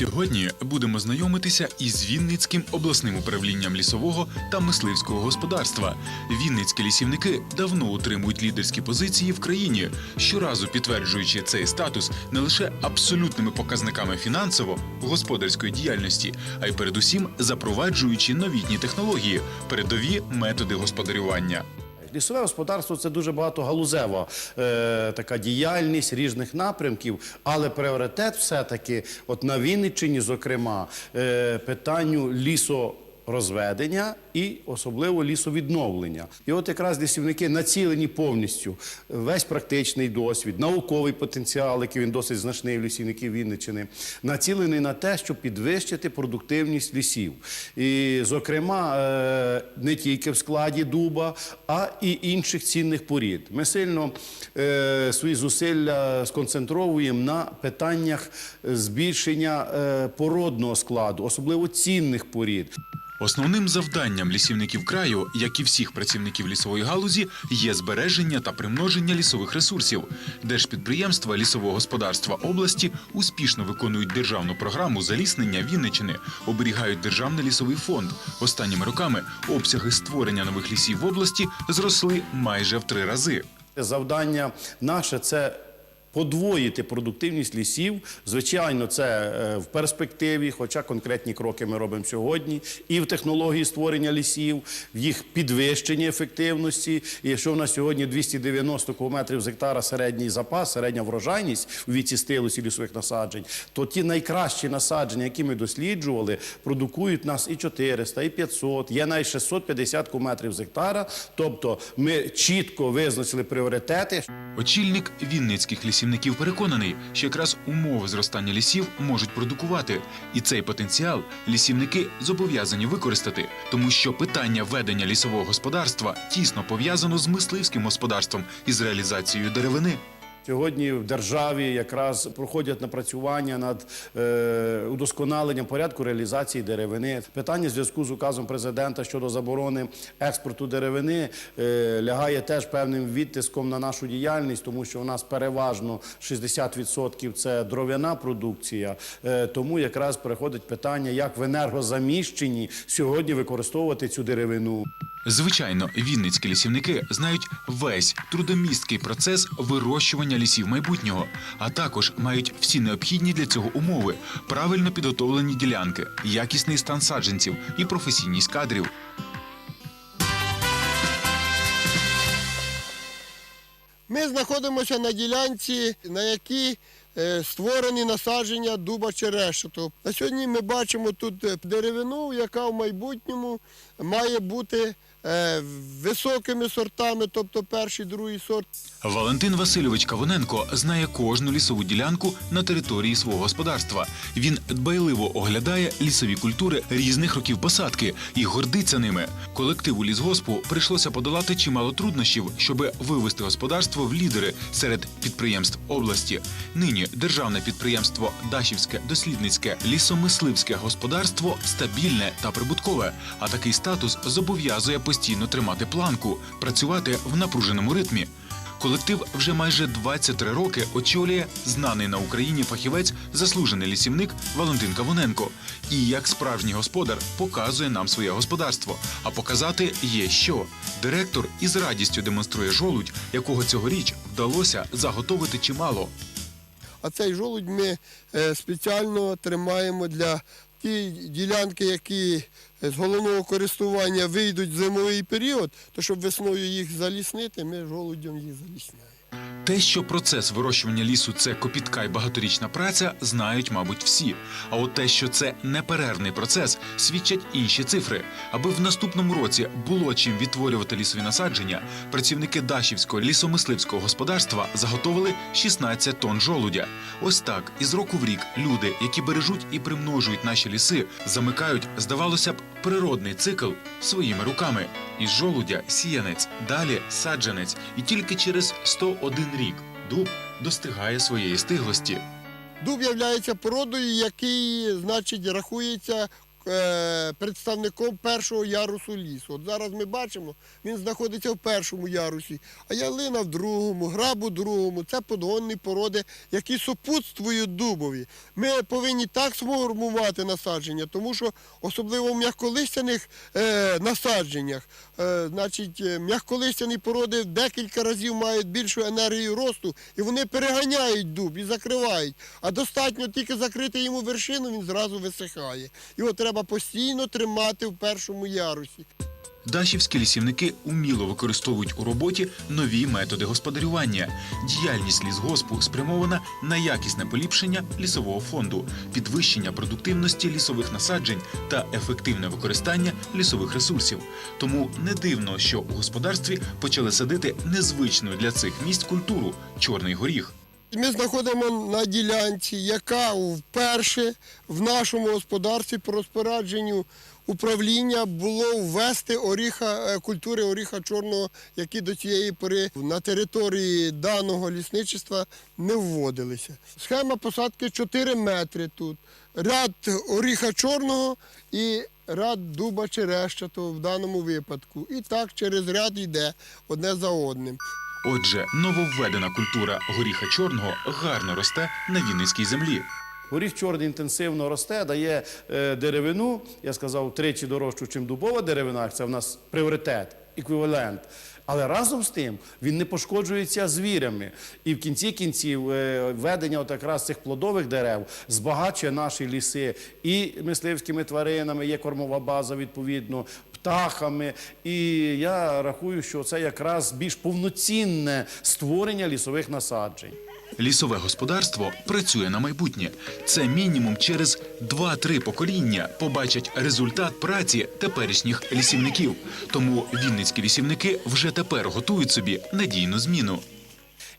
Сьогодні будемо знайомитися із Вінницьким обласним управлінням лісового та мисливського господарства. Вінницькі лісівники давно утримують лідерські позиції в країні, щоразу підтверджуючи цей статус не лише абсолютними показниками фінансово-господарської діяльності, а й передусім запроваджуючи новітні технології, передові методи господарювання. Лісове господарство це дуже багатогалузева е, така діяльність різних напрямків, але пріоритет все-таки, от на Вінниччині, зокрема, е, питанню лісорозведення і особливо лісовідновлення. І от якраз лісівники націлені повністю весь практичний досвід, науковий потенціал, який він досить значний в лісівників Вінниччини, націлений на те, щоб підвищити продуктивність лісів. І, зокрема, е, не тільки в складі дуба, а і інших цінних порід. Ми сильно е, свої зусилля сконцентровуємо на питаннях збільшення е, породного складу, особливо цінних порід. Основним завданням лісівників краю, як і всіх працівників лісової галузі, є збереження та примноження лісових ресурсів. Держпідприємства лісового господарства області успішно виконують державну програму заліснення Вінничини, оберігають державний лісовий фонд. Останніми роками обсяги створення нових лісів в області зросли майже в три рази. Завдання наше це. Подвоїти продуктивність лісів, звичайно, це е, в перспективі, хоча конкретні кроки ми робимо сьогодні, і в технології створення лісів, в їх підвищенні ефективності. І якщо в нас сьогодні 290 кубометрів з гектара середній запас, середня врожайність у віці стилусі лісових насаджень, то ті найкращі насадження, які ми досліджували, продукують нас і 400, і 500, є навіть 650 кубометрів з гектара. Тобто ми чітко визначили пріоритети. Очільник вінницьких лісівників переконаний, що якраз умови зростання лісів можуть продукувати, і цей потенціал лісівники зобов'язані використати, тому що питання ведення лісового господарства тісно пов'язано з мисливським господарством і з реалізацією деревини. Сьогодні в державі якраз проходять напрацювання над е, удосконаленням порядку реалізації деревини. Питання в зв'язку з указом президента щодо заборони експорту деревини е, лягає теж певним відтиском на нашу діяльність, тому що у нас переважно 60% це дров'яна продукція. Е, тому якраз переходить питання, як в енергозаміщенні сьогодні використовувати цю деревину. Звичайно, вінницькі лісівники знають весь трудомісткий процес вирощування лісів майбутнього, а також мають всі необхідні для цього умови, правильно підготовлені ділянки, якісний стан саджанців і професійність кадрів. Ми знаходимося на ділянці, на якій е, створені насадження дуба черешоту. На сьогодні ми бачимо тут е, деревину, яка в майбутньому має бути високими сортами, тобто перший, другий сорт. Валентин Васильович Кавоненко знає кожну лісову ділянку на території свого господарства. Він дбайливо оглядає лісові культури різних років посадки і гордиться ними. Колективу лісгоспу прийшлося подолати чимало труднощів, щоб вивести господарство в лідери серед підприємств області. Нині державне підприємство Дашівське дослідницьке лісомисливське господарство стабільне та прибуткове. А такий статус зобов'язує постійно тримати планку, працювати в напруженому ритмі. Колектив вже майже 23 роки очолює знаний на Україні фахівець, заслужений лісівник Валентин Кавоненко. І як справжній господар показує нам своє господарство. А показати є що. Директор із радістю демонструє жолудь, якого цьогоріч вдалося заготовити чимало. А цей жолудь ми е, спеціально тримаємо для ті ділянки, які з головного користування вийдуть в зимовий період, то щоб весною їх заліснити, ми жолудям їх залісняємо. Те, що процес вирощування лісу це копітка і багаторічна праця, знають, мабуть, всі. А от те, що це неперервний процес, свідчать інші цифри. Аби в наступному році було чим відтворювати лісові насадження, працівники Дашівського лісомисливського господарства заготовили 16 тонн жолудя. Ось так, із року в рік люди, які бережуть і примножують наші ліси, замикають, здавалося б, природний цикл своїми руками. Із жолудя сіянець, далі саджанець, і тільки через 101 рік дуб достигає своєї стиглості. Дуб є породою, який, значить, рахується представником першого ярусу лісу. От зараз ми бачимо, він знаходиться в першому ярусі, а ялина в другому, граб у другому. Це подгонні породи, які супутствують дубові. Ми повинні так сформувати насадження, тому що особливо в м'яколистяних е, насадженнях, е, значить, е, м'яколистяні породи декілька разів мають більшу енергію росту, і вони переганяють дуб і закривають. А достатньо тільки закрити йому вершину, він зразу висихає. Його треба постійно тримати в першому ярусі. Дашівські лісівники уміло використовують у роботі нові методи господарювання. Діяльність лісгоспу спрямована на якісне поліпшення лісового фонду, підвищення продуктивності лісових насаджень та ефективне використання лісових ресурсів. Тому не дивно, що у господарстві почали садити незвичну для цих місць культуру чорний горіх. Ми знаходимо на ділянці, яка вперше в нашому господарстві по розпорядженню управління було ввести оріха, е, культури оріха чорного, які до цієї пори на території даного лісничества не вводилися. Схема посадки 4 метри тут. Ряд оріха чорного і ряд дуба черещатого в даному випадку. І так через ряд йде одне за одним. Отже, нововведена культура горіха чорного гарно росте на Вінницькій землі. Горіх чорний інтенсивно росте, дає е, деревину, я сказав, втричі дорожчу, ніж дубова деревина, це в нас пріоритет, еквівалент. Але разом з тим він не пошкоджується звірями. І в кінці кінців е, ведення от якраз цих плодових дерев збагачує наші ліси і мисливськими тваринами, є кормова база відповідно, птахами. І я рахую, що це якраз більш повноцінне створення лісових насаджень. Лісове господарство працює на майбутнє. Це мінімум через 2-3 покоління побачать результат праці теперішніх лісівників. Тому вінницькі лісівники вже тепер готують собі надійну зміну.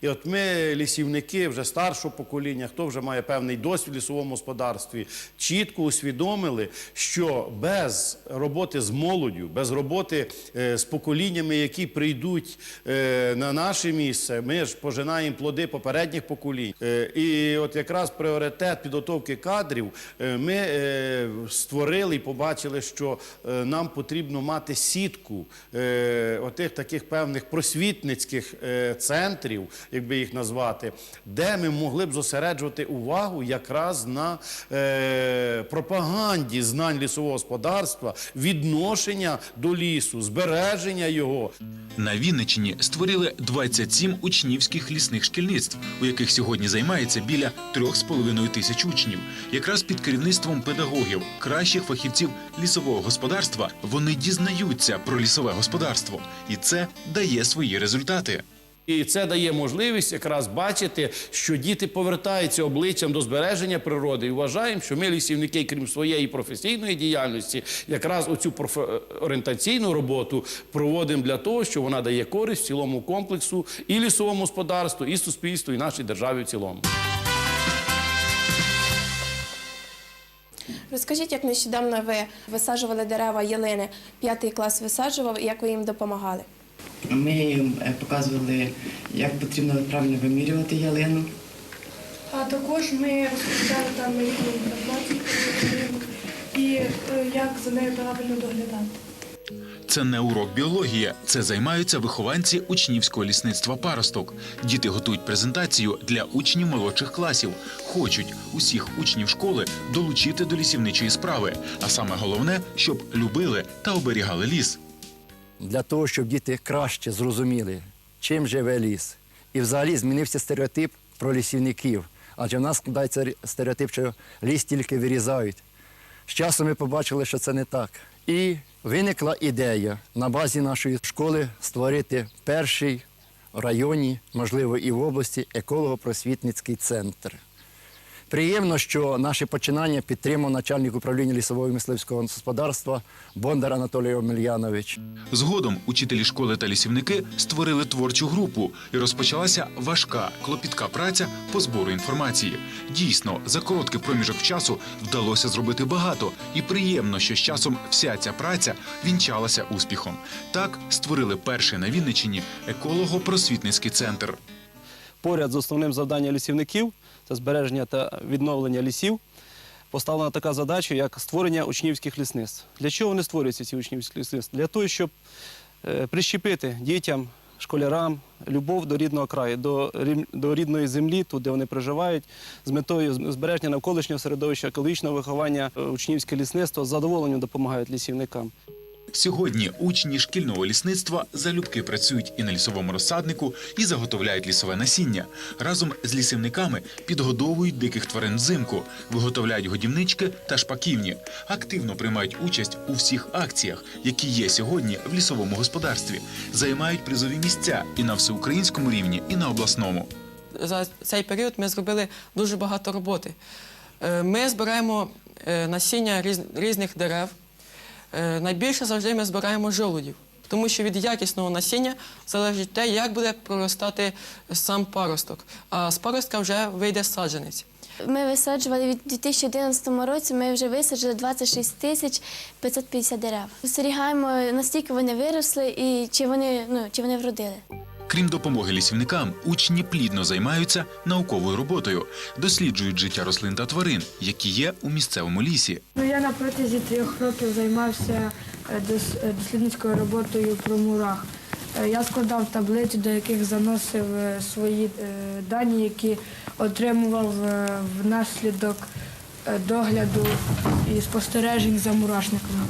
І от ми, лісівники, вже старшого покоління, хто вже має певний досвід в лісовому господарстві, чітко усвідомили, що без роботи з молоддю, без роботи е, з поколіннями, які прийдуть е, на наше місце, ми ж пожинаємо плоди попередніх поколінь. Е, і от якраз пріоритет підготовки кадрів ми створили і побачили, що нам потрібно мати сітку отих таких певних просвітницьких центрів, як би їх назвати, де ми могли б зосереджувати увагу якраз на е, пропаганді знань лісового господарства, відношення до лісу, збереження його. На Вінниччині створили 27 учнівських лісних шкільництв, у яких сьогодні займається біля 3,5 тисяч учнів. Якраз під керівництвом педагогів, кращих фахівців лісового господарства, вони дізнаються про лісове господарство, і це дає свої результати. І це дає можливість якраз бачити, що діти повертаються обличчям до збереження природи. І вважаємо, що ми лісівники, крім своєї професійної діяльності, якраз оцю профе- орієнтаційну роботу проводимо для того, що вона дає користь цілому комплексу і лісовому господарству, і суспільству, і нашій державі в цілому. Розкажіть, як нещодавно ви висаджували дерева ялини, п'ятий клас висаджував, і як ви їм допомагали? Ми їм е, показували, як потрібно правильно вимірювати ялину. А також ми розповідали там на їхній інформації про ялину і е, як за нею правильно доглядати. Це не урок біології, це займаються вихованці учнівського лісництва паросток. Діти готують презентацію для учнів молодших класів. Хочуть усіх учнів школи долучити до лісівничої справи. А саме головне, щоб любили та оберігали ліс. Для того, щоб діти краще зрозуміли, чим живе ліс. І взагалі змінився стереотип про лісівників. Адже в нас складається стереотип, що ліс тільки вирізають. З часом ми побачили, що це не так. І виникла ідея на базі нашої школи створити перший в районі, можливо, і в області, еколого-просвітницький центр. Приємно, що наше починання підтримав начальник управління лісового і мисливського господарства Бондар Анатолій Омельянович. Згодом учителі школи та лісівники створили творчу групу, і розпочалася важка клопітка праця по збору інформації. Дійсно, за короткий проміжок часу вдалося зробити багато, і приємно, що з часом вся ця праця вінчалася успіхом. Так створили перший на Вінниччині еколого-просвітницький центр. поряд з основним завданням лісівників це збереження та відновлення лісів. поставлена така задача, як створення учнівських лісництв. Для чого вони створюються, ці учнівські лісництва? Для того, щоб е, прищепити дітям, школярам любов до рідного краю, до, до рідної землі, тут, де вони проживають, з метою збереження навколишнього середовища, екологічного виховання е, учнівське лісництво з задоволенням допомагають лісівникам. Сьогодні учні шкільного лісництва залюбки працюють і на лісовому розсаднику, і заготовляють лісове насіння. Разом з лісівниками підгодовують диких тварин взимку, виготовляють годівнички та шпаківні, активно приймають участь у всіх акціях, які є сьогодні в лісовому господарстві, займають призові місця і на всеукраїнському рівні, і на обласному. за цей період ми зробили дуже багато роботи. Е, Ми збираємо е, насіння різних дерев. Е, Найбільше завжди ми збираємо жолудів, тому що від якісного насіння залежить те, як буде проростати сам паросток. А з паростка вже вийде саджанець. Ми висаджували від 2011 році. Ми вже висаджили 26 тисяч 550 дерев. Спостерігаємо, наскільки вони виросли і чи вони ну чи вони вродили. Крім допомоги лісівникам, учні плідно займаються науковою роботою, досліджують життя рослин та тварин, які є у місцевому лісі. Ну, я на протязі трьох років займався е, е, дослідницькою роботою про мурах. Е, Я складав таблиці, до яких заносив свої дані, які отримував внаслідок догляду і спостережень за мурашниками.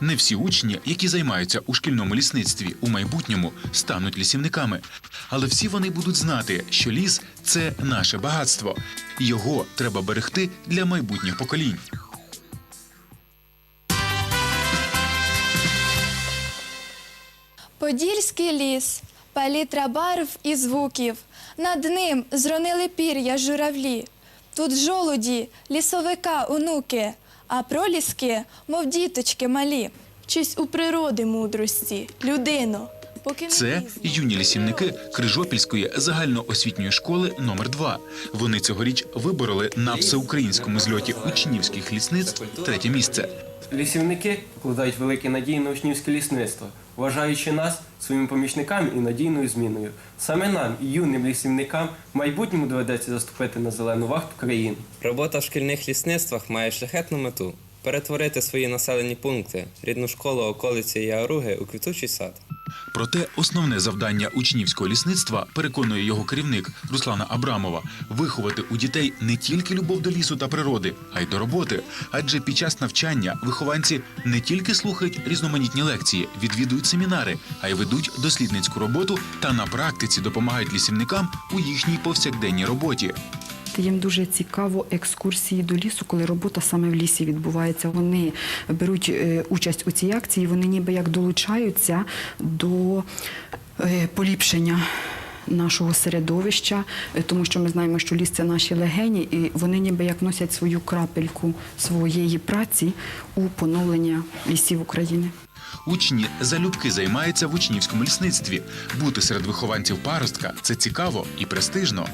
Не всі учні, які займаються у шкільному лісництві, у майбутньому стануть лісівниками. Але всі вони будуть знати, що ліс це наше багатство. Його треба берегти для майбутніх поколінь. Подільський ліс, палітра барв і звуків. Над ним зронили пір'я журавлі. Тут жолуді, лісовика, онуки, а проліски, мов діточки малі. Чись у природи мудрості, людино. Поки Це юні лісівники Крижопільської загальноосвітньої школи номер 2 Вони цьогоріч вибороли на всеукраїнському зльоті учнівських лісництв третє місце. Лісівники вкладають великі надії на учнівське лісництво, вважаючи нас своїми помічниками і надійною зміною. Саме нам, юним лісівникам, в майбутньому доведеться заступити на зелену вахту країни. Робота в шкільних лісництвах має шляхетну мету перетворити свої населені пункти, рідну школу, околиці і оруги у квітучий сад. Проте основне завдання учнівського лісництва, переконує його керівник Руслана Абрамова, виховати у дітей не тільки любов до лісу та природи, а й до роботи. Адже під час навчання вихованці не тільки слухають різноманітні лекції, відвідують семінари, а й ведуть дослідницьку роботу та на практиці допомагають лісівникам у їхній повсякденній роботі. Їм дуже цікаво екскурсії до лісу, коли робота саме в лісі відбувається. Вони беруть е, участь у цій акції, вони ніби як долучаються до е, поліпшення. Нашого середовища, е, тому що ми знаємо, що ліс це наші легені, і вони ніби як носять свою крапельку своєї праці у поновлення лісів України. Учні залюбки займаються в учнівському лісництві. Бути серед вихованців паростка це цікаво і престижно.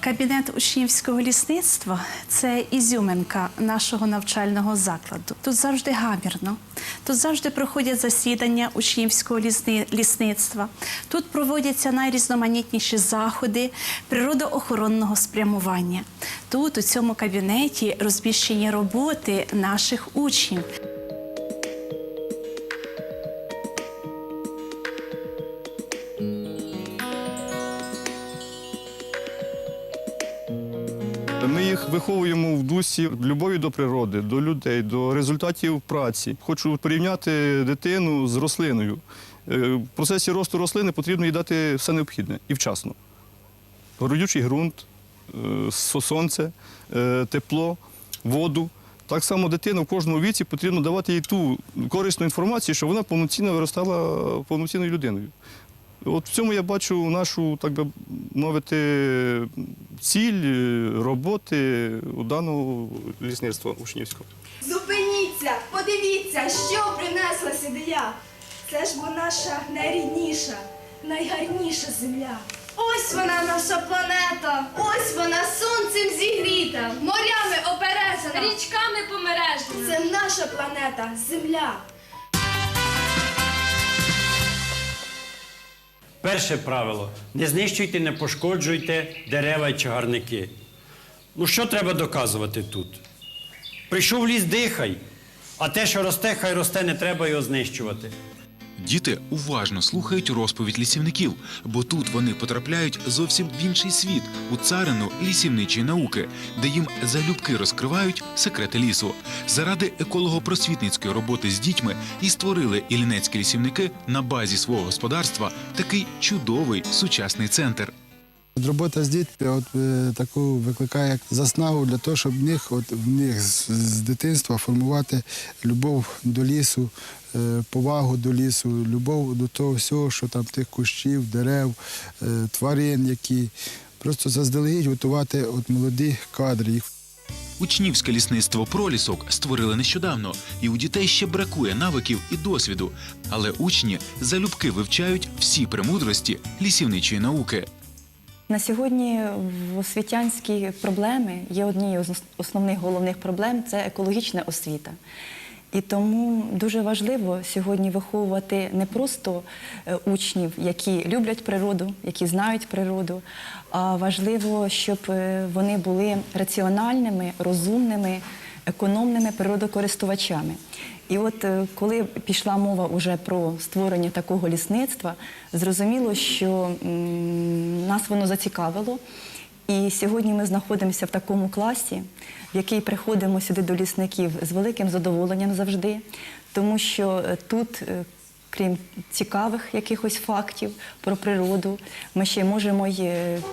Кабінет учнівського лісництва це ізюминка нашого навчального закладу. Тут завжди гамірно, тут завжди проходять засідання учнівського лісництва. Тут проводяться найрізноманітніші заходи природоохоронного спрямування. Тут, у цьому кабінеті, розміщені роботи наших учнів. Дусі любові до природи, до людей, до результатів праці. Хочу порівняти дитину з рослиною. Е, В процесі росту рослини потрібно їй дати все необхідне і вчасно. Родючий ґрунт, е, сонце, е, тепло, воду. Так само дитина в кожному віці потрібно давати їй ту корисну інформацію, щоб вона повноцінно виростала повноцінною людиною. От в цьому я бачу нашу, так би мовити, ціль е, роботи у даного лісництва учнівського. Зупиніться, подивіться, що принесла сюди. Це ж бо наша найрідніша, найгарніша земля. Ось вона наша планета, ось вона сонцем зігріта, морями опережена, річками помережена. Це наша планета, земля. Перше правило: не знищуйте, не пошкоджуйте дерева і чагарники. Ну що треба доказувати тут? Прийшов ліс, дихай. А те, що росте, хай росте, не треба його знищувати. Діти уважно слухають розповідь лісівників, бо тут вони потрапляють зовсім в інший світ у царину лісівничої науки, де їм залюбки розкривають секрети лісу. Заради еколого-просвітницької роботи з дітьми і створили ілінецькі лісівники на базі свого господарства такий чудовий сучасний центр. Робота з дітьми от, е, таку викликає як заснагу для того, щоб в них, от, в них з, з дитинства формувати любов до лісу, е, повагу до лісу, любов до того всього, що там тих кущів, дерев, е, тварин, які просто заздалегідь готувати от, молоді кадри. Їх Учнівське лісництво пролісок створили нещодавно, і у дітей ще бракує навиків і досвіду. Але учні залюбки вивчають всі премудрості лісівничої науки. На сьогодні в освітянські проблеми є однією з основних головних проблем це екологічна освіта. І тому дуже важливо сьогодні виховувати не просто е, учнів, які люблять природу, які знають природу, а важливо, щоб е, вони були раціональними, розумними, економними природокористувачами. І от е, коли пішла мова вже про створення такого лісництва, зрозуміло, що нас воно зацікавило. І сьогодні ми знаходимося в такому класі, в який приходимо сюди до лісників з великим задоволенням завжди, тому що е, тут, е, крім цікавих якихось фактів про природу, ми ще можемо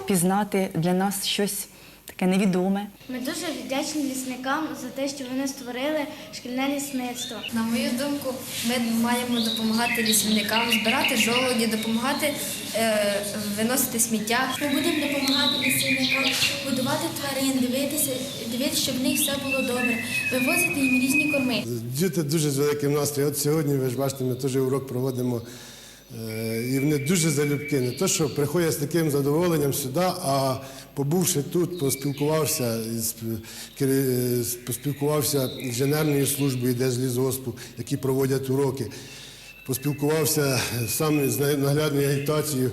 пізнати для нас щось таке невідоме. Ми дуже вдячні лісникам за те, що вони створили шкільне лісництво. На мою думку, ми маємо допомагати лісівникам збирати жолоді, допомагати е, виносити сміття. Ми будемо допомагати лісівникам будувати тварин, дивитися, дивитися, щоб в них все було добре, вивозити їм різні корми. Діти дуже з великим настроєм. От сьогодні, ви ж бачите, ми теж урок проводимо. Е, І вони дуже залюбки. Не то, що приходять з таким задоволенням сюди, а побувши тут, поспілкувався з- поспілкувався з інженерною службою Держлісгоспу, які проводять уроки. Поспілкувався сам з наглядною агітацією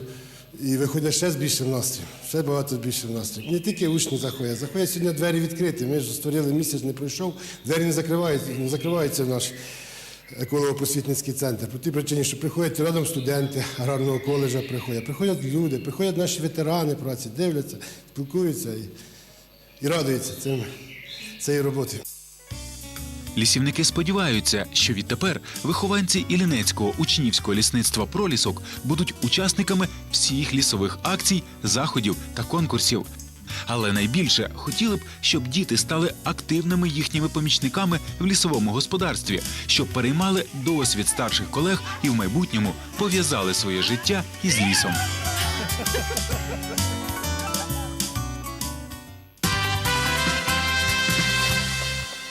і виходять ще з більшим настроєм, ще багато більшим настроєм. Не тільки учні заходять, заходять сьогодні двері відкриті. Ми ж створили місяць, не пройшов, двері не закриваються, не закриваються в наш еколого-просвітницький центр. По тій причині, що приходять рядом студенти аграрного коледжа, приходять, приходять люди, приходять наші ветерани праці, дивляться, спілкуються і, і радуються цим, цією роботою. Лісівники сподіваються, що відтепер вихованці Іллінецького учнівського лісництва пролісок будуть учасниками всіх лісових акцій, заходів та конкурсів. Але найбільше хотіли б, щоб діти стали активними їхніми помічниками в лісовому господарстві, щоб переймали досвід старших колег і в майбутньому пов'язали своє життя із лісом.